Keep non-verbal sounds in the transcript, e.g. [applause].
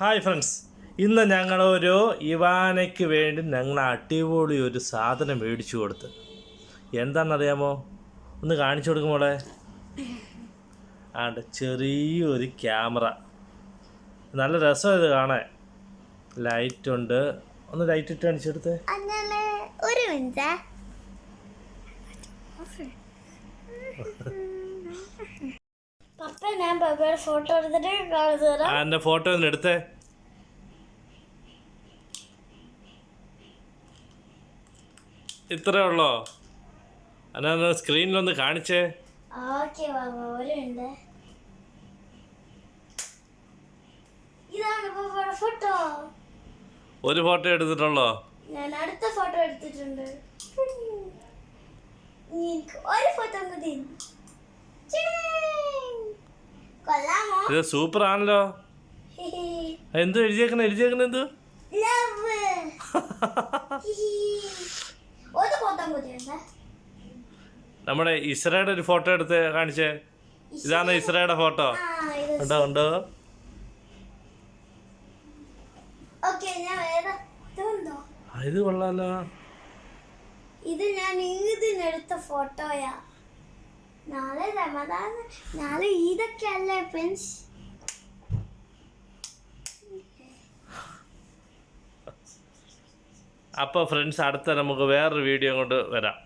Hi friends ഇന്ന് ഞങ്ങളൊരു ഇവാനയ്ക്ക് വേണ്ടി ഞങ്ങൾ അടിപൊളി ഒരു സാധനം മേടിച്ചു കൊടുത്ത്. എന്താണെന്നറിയാമോ? ഒന്ന് കാണിച്ചു കൊടുക്കുമോളെ ആണ്ട് ചെറിയൊരു ക്യാമറ. നല്ല രസം ഇത് കാണാൻ. ലൈറ്റ് ഉണ്ട്. ഒന്ന് ലൈറ്റ് ഇട്ട് കാണിച്ചെടുത്ത് ഒരു മിനിറ്റ്. [laughs] [laughs] പപ്പ ഞാൻ ഫോട്ടോ എടുത്തിട്ട് കാണിച്ചു തരാം. എന്റെ ഫോട്ടോ ഒന്ന് എടുത്തേ. ഇത്രേ ഉള്ളോ? എന്നാ സ്ക്രീനിലൊന്ന് കാണിച്ചേ. ഓക്കെ ഇതാണ് ഫോട്ടോ ഒരു ഫോട്ടോ എടുത്തിട്ടുള്ളോ? ഞാൻ അടുത്ത ഫോട്ടോ എടുത്തിട്ടുണ്ട്. എനിക്ക് ഒരു ഫോട്ടോ മതി ഇത് സൂപ്പർ ആണല്ലോ എന്തു എഴുതിയേക്കണ? എഴുതിയേക്കണ എന്ത്? നമ്മുടെ ഇസ്രയുടെ ഒരു ഫോട്ടോ എടുത്ത് കാണിച്ചേ. ഇതാണ് ഇസ്രയുടെ ഫോട്ടോ ഉണ്ടോ ഉണ്ടോ? ഇത് കൊള്ളാലോ. ഇത് ഞാൻ എടുത്ത ഫോട്ടോയാ നാളെ റമദാൻ നാളെ ഈദൊക്കെ അല്ലേ ഫ്രണ്ട്സ് അപ്പോൾ ഫ്രണ്ട്സ് അടുത്ത നമുക്ക് വേറൊരു വീഡിയോ കൊണ്ട് വരാം.